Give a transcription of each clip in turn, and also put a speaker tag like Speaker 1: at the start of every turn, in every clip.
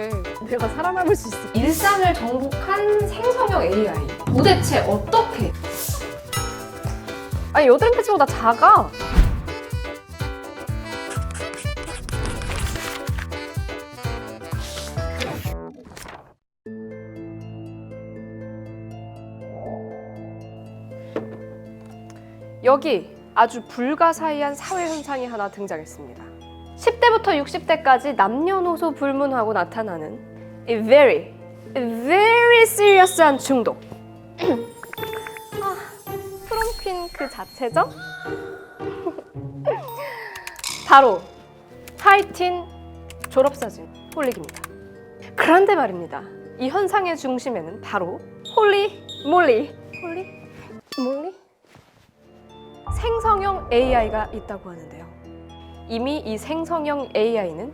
Speaker 1: 어떡해. 내가 살아남을 수 있어.
Speaker 2: 일상을 정복한 생성형 AI. 도대체 어떻게?
Speaker 1: 아니, 여드름 패치보다 작아. 여기 아주 불가사의한 사회 현상이 하나 등장했습니다. 10대부터 60대까지 남녀노소 불문하고 나타나는 a very, very serious한 중독. 아, 프롬퀸 그 자체죠? 바로 하이틴 졸업사진 홀릭입니다. 그런데 말입니다. 이 현상의 중심에는 바로 홀리 몰리 홀리 몰리 생성형 AI가 있다고 하는데요. 이미 이 생성형 AI는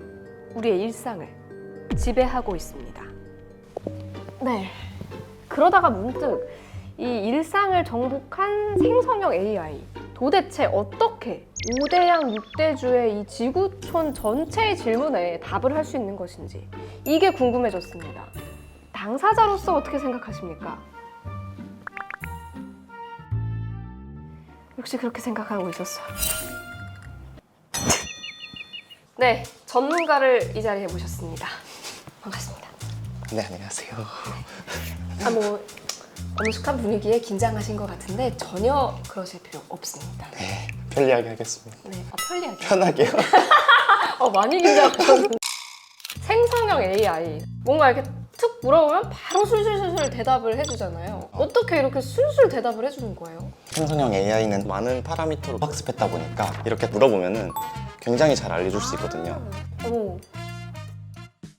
Speaker 1: 우리의 일상을 지배하고 있습니다. 네. 그러다가 문득 이 일상을 정복한 생성형 AI 도대체 어떻게 5대양 6대주의 이 지구촌 전체의 질문에 답을 할 수 있는 것인지 이게 궁금해졌습니다. 당사자로서 어떻게 생각하십니까? 역시 그렇게 생각하고 있었어요. 네, 전문가를 이 자리에 모셨습니다. 반갑습니다.
Speaker 3: 네 안녕하세요.
Speaker 1: 아, 뭐 엄숙한 분위기에 긴장하신 것 같은데 전혀 그러실 필요 없습니다.
Speaker 3: 네 편리하게 하겠습니다.
Speaker 1: 네, 아, 편리하게.
Speaker 3: 편하게요.
Speaker 1: 어, 많이 긴장하셨는데. 생성형 AI. 뭔가 이렇게 툭 물어보면 바로 술술술술 대답을 해주잖아요. 어떻게 이렇게 술술 대답을 해주는 거예요?
Speaker 3: 생성형 AI는 많은 파라미터로 학습했다 보니까 이렇게 물어보면은 굉장히 잘 알려줄 수 있거든요.
Speaker 1: 오.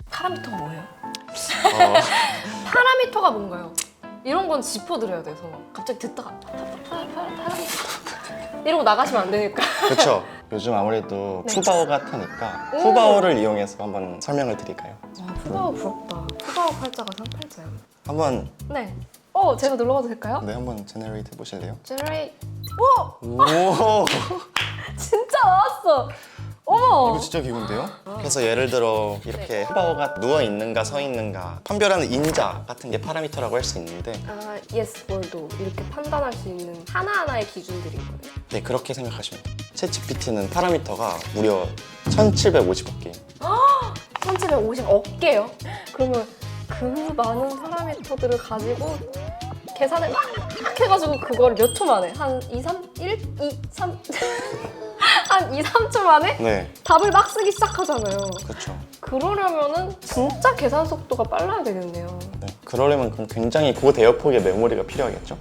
Speaker 1: 파라미터가 뭐예요?
Speaker 3: 어,
Speaker 1: 파라미터가 뭔가요? 이런 건 짚어드려야 돼서 갑자기 듣다가 파, 파라미터 이러고 나가시면 안 되니까
Speaker 3: 그렇죠. 요즘 아무래도
Speaker 1: 네.
Speaker 3: 푸바오가 핫하니까
Speaker 1: 오.
Speaker 3: 푸바오를 이용해서 한번 설명을 드릴까요?
Speaker 1: 와 푸바오 부럽다 푸바오 팔자가 상팔자야
Speaker 3: 한번
Speaker 1: 네. 어 제가 눌러 봐도 될까요?
Speaker 3: 네 한번 제너레이트 해보실래요?
Speaker 1: 제너레이 오!
Speaker 3: 오
Speaker 1: 진짜 나왔어
Speaker 3: 이거 진짜 기구인데요? 그래서 예를 들어 이렇게 푸바오가 누워 있는가 서 있는가 판별하는 인자 같은 게 파라미터라고 할 수 있는데
Speaker 1: 아 예스 월도 이렇게 판단할 수 있는 하나하나의 기준들인 거예요
Speaker 3: 네 그렇게 생각하시면 돼요. 챗 GPT는 파라미터가 무려 1750개
Speaker 1: 1750억 개요? 그러면 그 많은 파라미터들을 가지고 계산을 막 해가지고 그걸 몇 초 만에 한 2, 3, 1, 2, 3 한 2, 3초 만에
Speaker 3: 네
Speaker 1: 답을 막 쓰기 시작하잖아요
Speaker 3: 그렇죠
Speaker 1: 그러려면은 진짜 계산 속도가 빨라야 되겠네요
Speaker 3: 네, 그러려면 그럼 굉장히 고대역폭의 메모리가 필요하겠죠?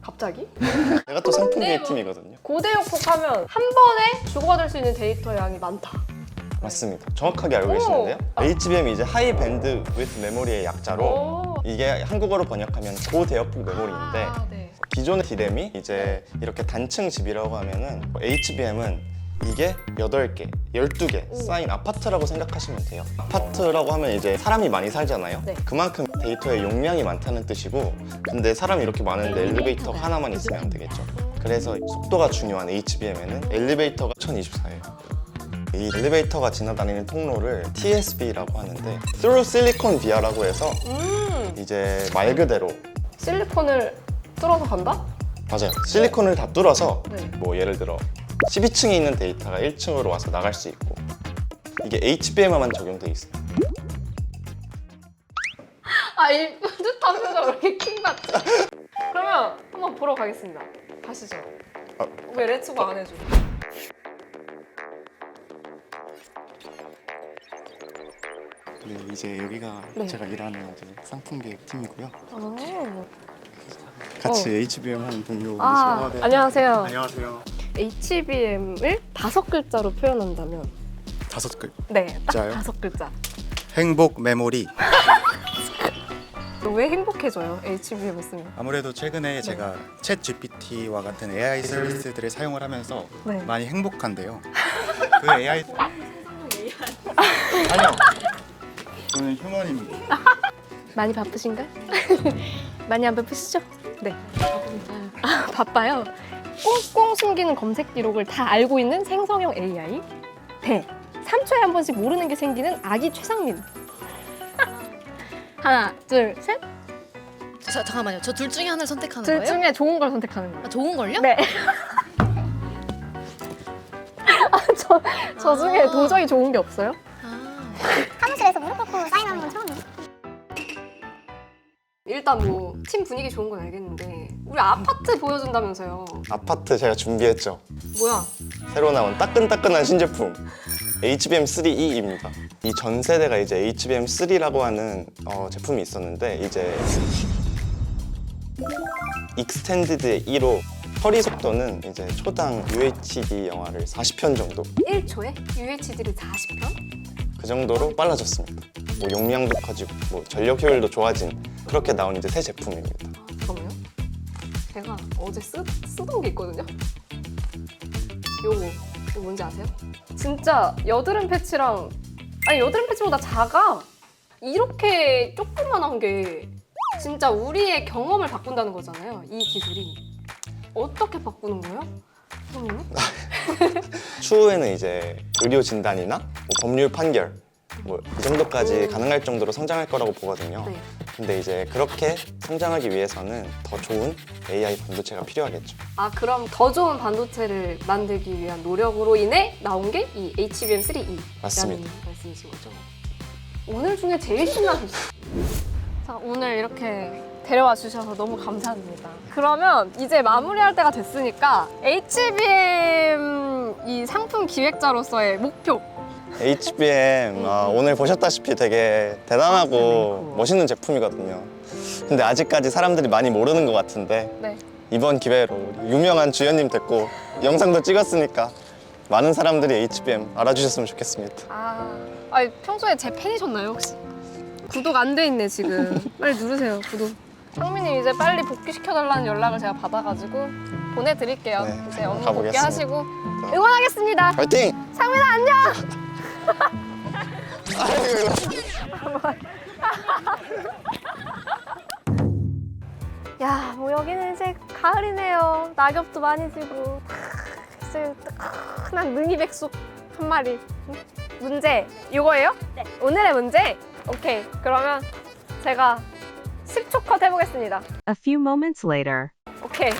Speaker 1: 갑자기?
Speaker 3: 내가 또 상품
Speaker 1: 네,
Speaker 3: 계획 팀이거든요.
Speaker 1: 고대역폭 하면 한 번에 주고받을 수 있는 데이터 양이 많다
Speaker 3: 맞습니다. 정확하게 알고
Speaker 1: 오.
Speaker 3: 계시는데요.
Speaker 1: 아.
Speaker 3: HBM이 이제 하이 밴드 위드 메모리의 약자로
Speaker 1: 오.
Speaker 3: 이게 한국어로 번역하면 고대역폭 메모리인데
Speaker 1: 아, 네.
Speaker 3: 기존의 디램이 이제 이렇게 단층 집이라고 하면은 HBM은 이게 8개, 12개
Speaker 1: 오.
Speaker 3: 쌓인 아파트라고 생각하시면 돼요. 아파트라고 하면 이제 사람이 많이 살잖아요.
Speaker 1: 네.
Speaker 3: 그만큼 데이터의 용량이 많다는 뜻이고 근데 사람이 이렇게 많은데 엘리베이터 하나만 있으면 안 되겠죠. 그래서 속도가 중요한 HBM에는 엘리베이터가 1024예요. 이 엘리베이터가 지나다니는 통로를 TSV라고 하는데 Through Silicon Via라고 해서
Speaker 1: 음
Speaker 3: 이제 말 그대로
Speaker 1: 실리콘을 뚫어서 간다?
Speaker 3: 맞아요. 실리콘을 다 뚫어서
Speaker 1: 네.
Speaker 3: 뭐 예를 들어 12층에 있는 데이터가 1층으로 와서 나갈 수 있고 이게 HBM에만 적용돼 있어요.
Speaker 1: 아, 이 표정 왜 이렇게 킹받지? 그러면 한번 보러 가겠습니다. 가시죠.
Speaker 3: 아.
Speaker 1: 왜 레츠고 안 해줘?
Speaker 3: 네, 이제 여기가
Speaker 1: 네.
Speaker 3: 제가 일하는 이제 상품 계획 팀이고요.
Speaker 1: 아,
Speaker 3: 같이
Speaker 1: 어.
Speaker 3: HBM 하는 동료이시고
Speaker 1: 아 안녕하세요.
Speaker 3: 안녕하세요.
Speaker 1: HBM을 다섯 글자로 표현한다면
Speaker 4: 다섯 글
Speaker 1: 네, 딱? 다섯 글자.
Speaker 4: 행복 메모리
Speaker 1: 왜 행복해져요? HBM 쓰면?
Speaker 4: 아무래도 최근에 제가 챗 GPT와 같은 AI 서비스들을 사용을 하면서
Speaker 1: 네.
Speaker 4: 많이 행복한데요 그 AI 아니요 저는 휴먼입니다
Speaker 1: 많이 바쁘신가요? 많이 안 바쁘시죠? 네. 아, 바빠요. 꽁꽁 숨기는 검색 기록을 다 알고 있는 생성형 AI 대 3초에 한 번씩 모르는 게 생기는 아기 최상민. 하나, 둘, 셋.
Speaker 5: 저, 잠깐만요. 저 둘 중에 하나를 선택하는
Speaker 1: 둘
Speaker 5: 거예요?
Speaker 1: 중에 좋은 걸 선택하는 거예요.
Speaker 5: 아, 좋은 걸요?
Speaker 1: 네. 저, 저 중에
Speaker 5: 아.
Speaker 1: 도저히 좋은 게 없어요?
Speaker 5: 아.
Speaker 6: 사무실에서 무릎 꿇고 사인하는.
Speaker 1: 일단 뭐 팀 분위기 좋은 건 알겠는데 우리 아파트 보여준다면서요.
Speaker 3: 아파트 제가 준비했죠.
Speaker 1: 뭐야?
Speaker 3: 새로 나온 따끈따끈한 신제품 HBM3E입니다. 이 전 세대가 이제 HBM3라고 하는 어, 제품이 있었는데 이제 익스텐디드의 1호 처리 속도는 이제 초당 UHD 영화를 40편 정도
Speaker 1: 1초에 UHD를 40편?
Speaker 3: 그 정도로 빨라졌습니다. 뭐 용량도 커지고 뭐 전력 효율도 좋아진 그렇게 나온 이제 새 제품입니다.
Speaker 1: 잠깐만요. 제가 어제 쓰, 쓰던 게 있거든요. 요거 이거 뭔지 아세요? 진짜 여드름 패치랑 아니 여드름 패치보다 작아. 이렇게 조그만한 게 진짜 우리의 경험을 바꾼다는 거잖아요. 이 기술이 어떻게 바꾸는 거예요? 그러면
Speaker 3: 추후에는 이제 의료 진단이나 뭐 법률 판결 뭐이 정도까지
Speaker 1: 음.
Speaker 3: 가능할 정도로 성장할 거라고 보거든요.
Speaker 1: 네.
Speaker 3: 근데 이제 그렇게 성장하기 위해서는 더 좋은 AI 반도체가 필요하겠죠.
Speaker 1: 아 그럼 더 좋은 반도체를 만들기 위한 노력으로 인해 나온 게 이 HBM3E라는
Speaker 3: 맞습니다.
Speaker 1: 말씀이신 거죠? 오늘 중에 제일 신나셨어요. 자 오늘 이렇게 데려와 주셔서 너무 감사합니다. 그러면 이제 마무리할 때가 됐으니까 HBM 이 상품 기획자로서의 목표
Speaker 3: HBM 아, 오늘 보셨다시피 되게 대단하고 멋있는 제품이거든요. 근데 아직까지 사람들이 많이 모르는 것 같은데
Speaker 1: 네.
Speaker 3: 이번 기회로 우리 유명한 주연님 됐고 영상도 찍었으니까 많은 사람들이 HBM 알아주셨으면 좋겠습니다.
Speaker 1: 아, 아니, 평소에 제 팬이셨나요 혹시? 구독 안 돼 있네 지금. 빨리 누르세요 구독. 상민님 이제 빨리 복귀시켜달라는 연락을 제가 받아가지고 보내드릴게요.
Speaker 3: 네,
Speaker 1: 이제 업무
Speaker 3: 가보겠습니다.
Speaker 1: 복귀하시고 응원하겠습니다.
Speaker 3: 화이팅!
Speaker 1: 상민아 안녕. 야, 뭐 여기는 이제 가을이네요. 낙엽도 많이 지고 이제 큰한 능이백숙 한 마리. 응? 문제 이거예요? 네. 오늘의 문제? 오케이. 그러면 제가 10초 컷 해보겠습니다.
Speaker 7: A few moments later.
Speaker 1: 오케이.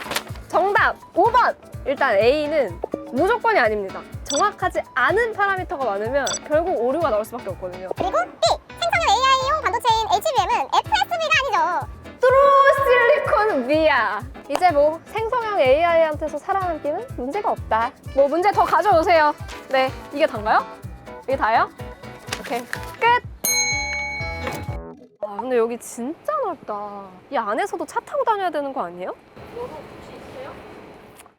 Speaker 1: 정답 5번. 일단 A는 무조건이 아닙니다. 정확하지 않은 파라미터가 많으면 결국 오류가 나올 수밖에 없거든요.
Speaker 6: 그리고 B 생성형 AI용 반도체인 HBM은 FSB가 아니죠.
Speaker 1: 트루 실리콘 B야. 이제 뭐 생성형 AI한테서 살아남기는 문제가 없다. 뭐 문제 더 가져오세요. 네, 이게 단가요? 이게 다요? 오케이, 끝. 아, 근데 여기 진짜 넓다. 이 안에서도 차 타고 다녀야 되는 거 아니에요?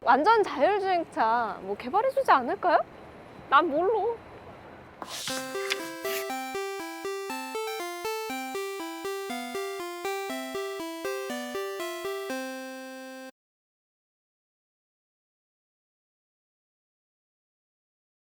Speaker 1: 완전 자율주행차 뭐 개발해주지 않을까요? 난 몰라.